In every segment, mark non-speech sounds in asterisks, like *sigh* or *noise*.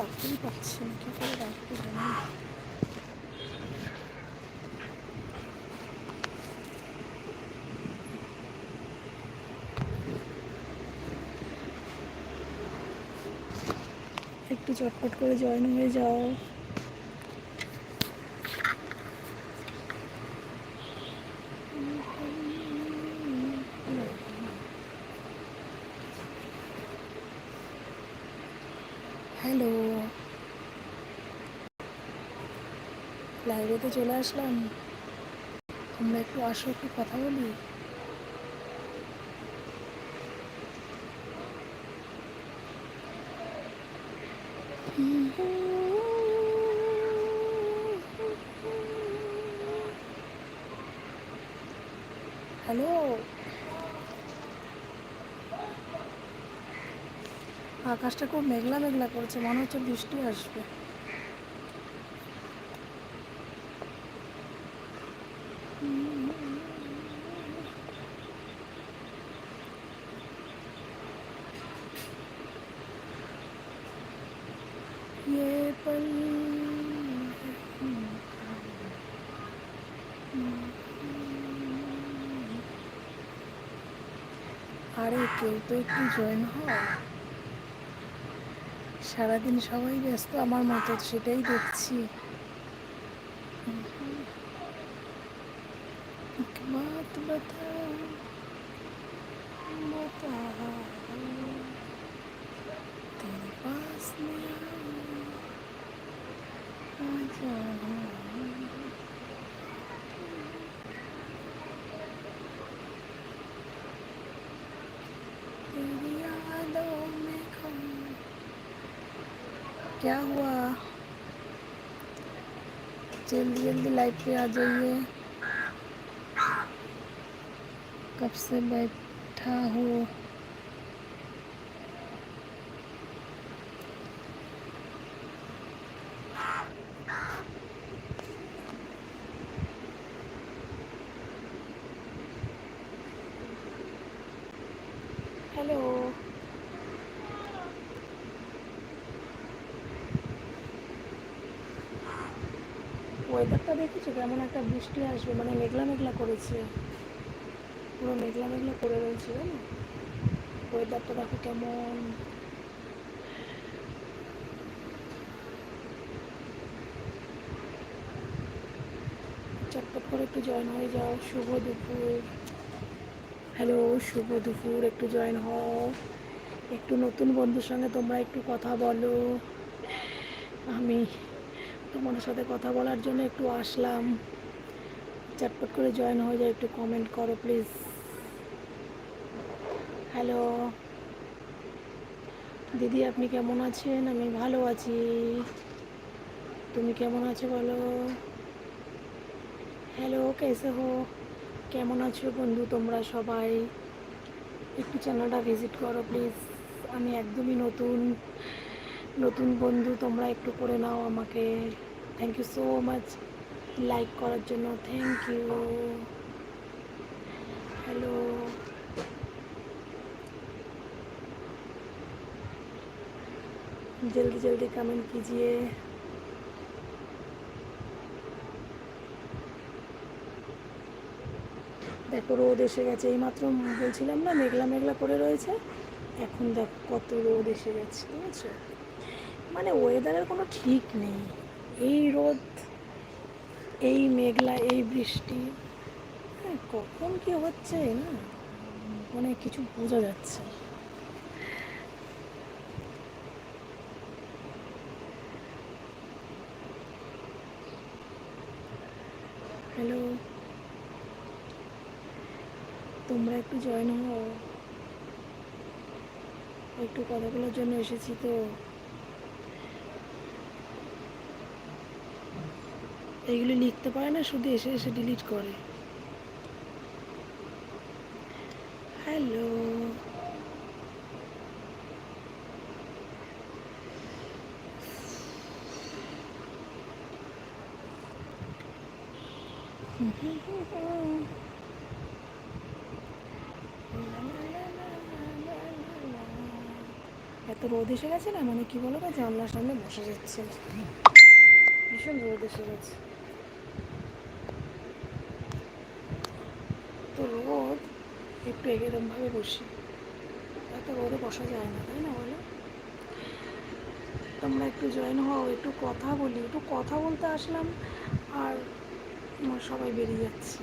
রাখতেই পারছি না কী করে রাখতে জানি। একটু চটপট করে জয়েন হয়ে যাও হ্যালো চলে আসলাম। তোমরা একটু আসো, একটু কথা বলি। হ্যালো। আকাশটা খুব মেঘলা মেঘলা করছে, মনে হচ্ছে বৃষ্টি আসবে। আরে কেউ তো একটু জয়েন হয় সারাদিন সবাই ব্যস্ত আমার মতো সেটাই দেখছি एक बात बताओ बताओ तेरे पास में आऊं, आ जाऊं। क्या हुआ? जल्दी जल्दी लाइव पे आ जाइए। कब से बैठा हो? हेलो ওয়েদারটা দেখেছ? কেমন একটা বৃষ্টি আসবে মানে মেঘলা মেঘলা করেছে। পুরো মেঘলা মেঘলা করে রয়েছে, জানো? ওয়েদারটা দেখো কেমন। চটপট করে একটু জয়েন হয়ে যাও। শুভ দুপুর। হ্যালো শুভ দুপুর। একটু জয়েন হও। একটু নতুন বন্ধুর সঙ্গে তোমরা একটু কথা বলো। আমি তোমাদের সাথে কথা বলার জন্য একটু আসলাম। চটপট করে জয়েন হয়ে যাও, একটু কমেন্ট করো প্লিজ হ্যালো দিদি, আপনি কেমন আছেন? আমি ভালো আছি। তুমি কেমন আছো বলো? হ্যালো কেসে হো? কেমন আছো বন্ধু তোমরা সবাই? একটু চ্যানেলটা ভিজিট করো প্লিজ আমি একদমই নতুন। নতুন বন্ধু তোমরা একটু করে নাও আমাকে thank you so much like করার জন্য থ্যাংক ইউ হ্যালো जल्दी जल्दी कमेंट कीजिए দেখো রোদ এসে গেছে এইমাত্র বলছিলাম না মেঘলা মেঘলা করে রয়েছে এখন দেখ কত রোদ এসে গেছে, ঠিক আছে? মানে ওয়েদারের কোনো ঠিক নেই। এই রোদ, এই মেঘলা, এই বৃষ্টি হ্যাঁ কখন কি হচ্ছে না? মানে কিছু বোঝা যাচ্ছে হ্যালো তোমরা একটু জয়েন হও। একটু কথা বলার জন্য এসেছি তো। এইগুলি লিখতে পারে না, শুধু এসে এসে ডিলিট করে। হ্যালো *laughs* এত রোদ এসে গেছে না? মানে কি বলো তো, জানলার সামনে বসে যাচ্ছে। ভীষণ রোদ এসে গেছে। তো রোদ একটু এরকমভাবে বসি। এত রোদে বসা যায় না, তাই না বলো? তোমরা একটু জয়েন হও, একটু কথা বলি। একটু কথা বলতে আসলাম আর সবাই বেরিয়ে যাচ্ছে।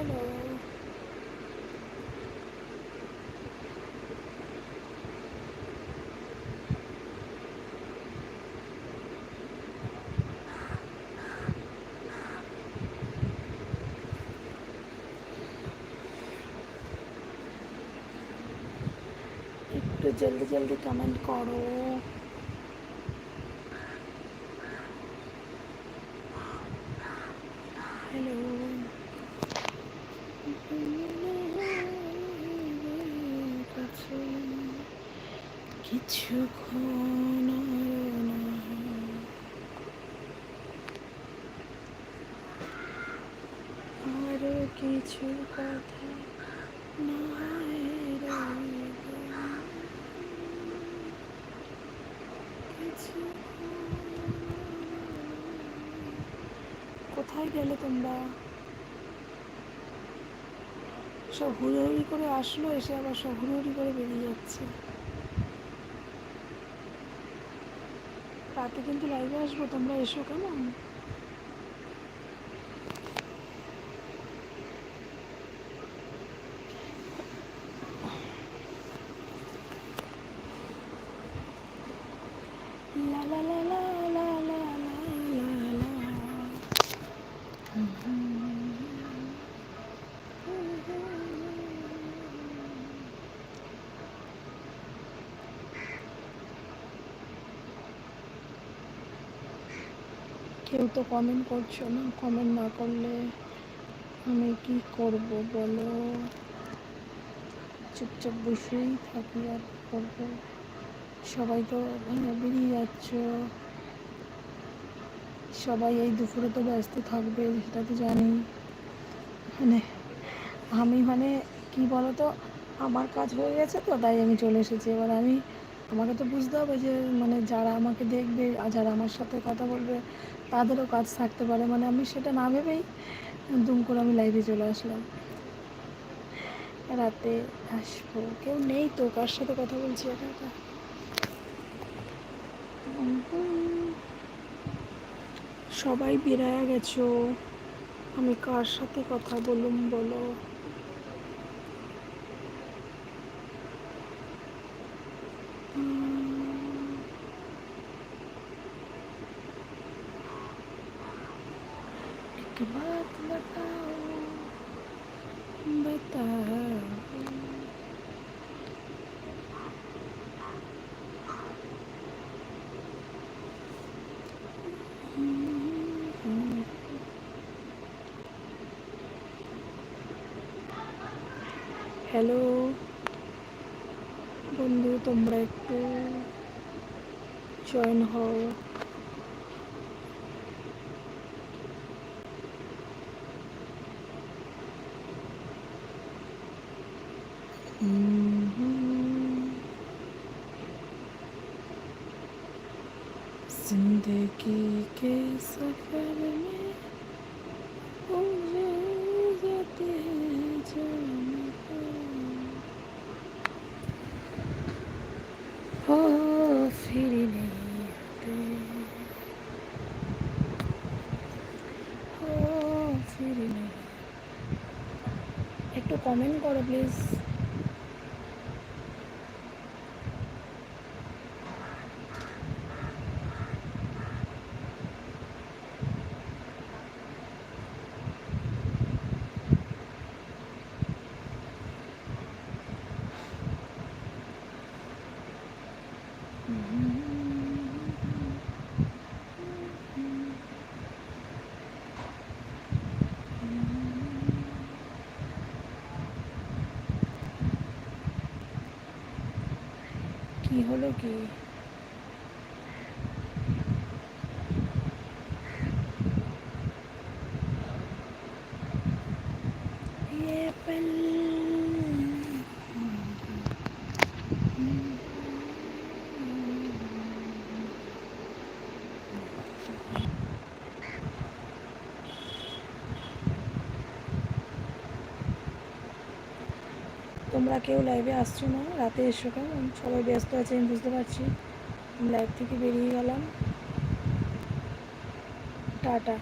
হ্যালো একটু জলদি জলদি কমেন্ট করো হ্যালো কিছুক্ষণ আরও কিছু কথা কোথায় গেলে তোমরা? সব হুড়োহুড়ি করে আসলো, এসে আবার সব হুড়োহুড়ি করে বেরিয়ে যাচ্ছে। রাতে কিন্তু লাইভে আসব, তোমরা এসো কেমন? কেউ তো কমেন্ট করছ না? কমেন্ট না করলে আমি কি করব বলো? চুপচাপ বসেই থাকি আর করব। সবাই তো বেরিয়ে যাচ্ছ। সবাই এই দুপুরে তো ব্যস্ত থাকবে, সেটা তো জানি। মানে আমি মানে কি বলো তো আমার কাজ হয়ে গেছে তো, তাই আমি চলে এসেছি। এবার আমি, আমাকে তো বুঝতে হবে যে মানে যারা আমাকে দেখবে আর যারা আমার সাথে কথা বলবে, তাদেরও কাজ থাকতে পারে। মানে আমি সেটা না ভেবেই দুম করে আমি লাইভে চলে আসলাম। রাতে আসব। কেউ নেই তো, কার সাথে কথা বলছি একা? সবাই বেড়ায় গেছো আমি কার সাথে কথা বলুম বলো উম, एक बात बताओ बताओ হ্যালো বন্ধু তোমরা একটু জয়েন হও जिंदगी के सफर में उलझ जाते हैं जाने तेरी नहीं आते ও একটু কমেন্ট করো প্লিজ কি হলো কি? তোমরা কেউ লাইভে আসছো না, রাতে এসো কেমন? সবাই ব্যস্ত আছে আমি বুঝতে পারছি। লাইভ থেকে বেরিয়ে গেলাম। টাটা।